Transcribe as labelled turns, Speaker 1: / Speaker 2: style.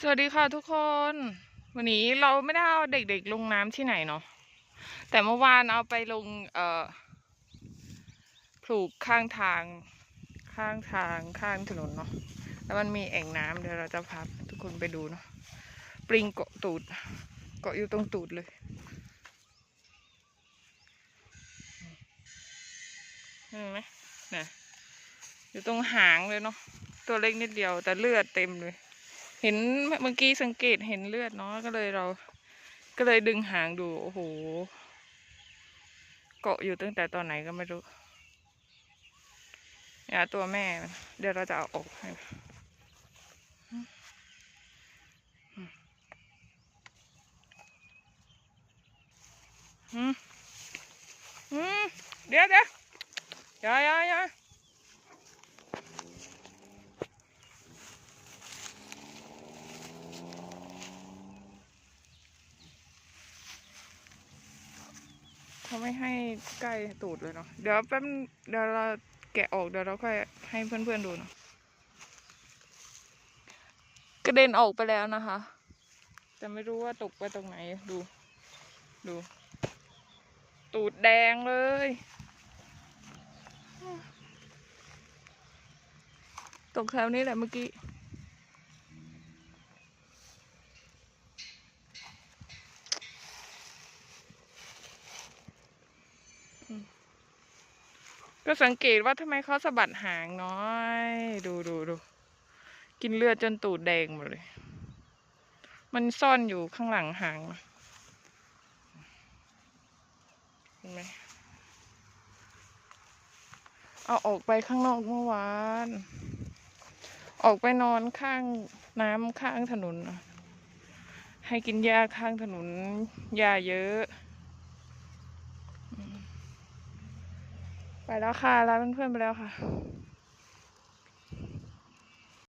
Speaker 1: สวัสดีค่ะทุกคน วันนี้เราไม่ได้เอาเด็กๆลงน้ำที่ไหนเนาะแต่เมื่อวานเอาไปลงเอ่อปลูกข้างทางข้างทางข้างถนนเนาะแล้วมันมีแอ่งน้ำเดี๋ยวเราจะพาทุกคนไปดูเนาะปลิงเกาะตูด เกาะอยู่ตรงตูดเลย เห็นไหมนะอยู่ตรงหางเลยเนาะตัวเล็กนิดเดียวแต่เลือดเต็มเลย เห็นเมื่อกี้สังเกตเห็นเลือดเนาะก็เลยเรา ก็เลยดึงหางดูโอ้โหเกาะอยู่ตั้งแต่ตอนไหนก็ไม่รู้เนี่ยตัวแม่ เดี๋ยวเราจะเอาออกให้อืมอืมเดี๋ยวเดี๋ยวอย่าอย่าอย่า เขาไม่ให้ใกล้ตูดเลยเนาะเดี๋ยวแป๊บเดี๋ยวเราแกะออกเดี๋ยวเราค่อยให้เพื่อนๆดูเนาะกระเด็นออกไปแล้วนะคะ แต่ไม่รู้ว่าตกไปตรงไหนดู ดู ตูดแดงเลย ตกแถวนี้แหละเมื่อกี้ ก็สังเกตว่าทำไมเขาสะบัดหางน้อย ดูดูดูกินเลือดจนตูดแดงหมดเลย มันซ่อนอยู่ข้างหลังหางเห็นไหมเอาออกไปข้างนอกเมื่อวาน ออกไปนอนข้างน้ำข้างถนน ให้กินหญ้าข้างถนนหญ้าเยอะ ไปแล้วค่ะลาเพื่อนๆไปแล้วค่ะ